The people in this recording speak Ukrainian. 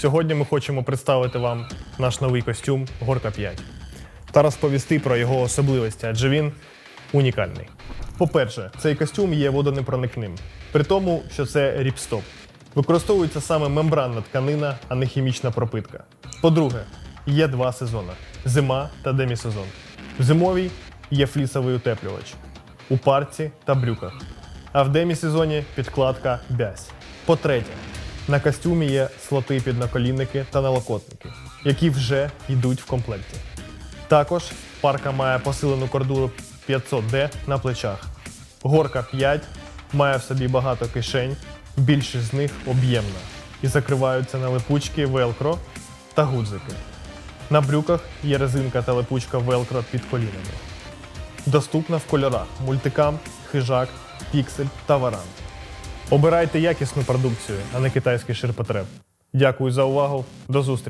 Сьогодні ми хочемо представити вам наш новий костюм Горка 5 та розповісти про його особливості, адже він унікальний. По-перше, цей костюм є водонепроникним, при тому, що це ріпстоп. Використовується саме мембранна тканина, а не хімічна пропитка. По-друге, є два сезони: зима та демісезон. В зимовій є флісовий утеплювач у парці та брюках. А в демісезоні підкладка бязь. По-третє, на костюмі є слоти під наколінники та налокотники, які вже йдуть в комплекті. Також парка має посилену кордуру 500D на плечах. Горка 5 має в собі багато кишень, більшість з них об'ємна і закриваються на липучки велкро та гудзики. На брюках є резинка та липучка велкро під колінами. Доступна в кольорах мультикам, хижак, піксель та варан. Обирайте якісну продукцію, а не китайський ширпотреб. Дякую за увагу. До зустрічі!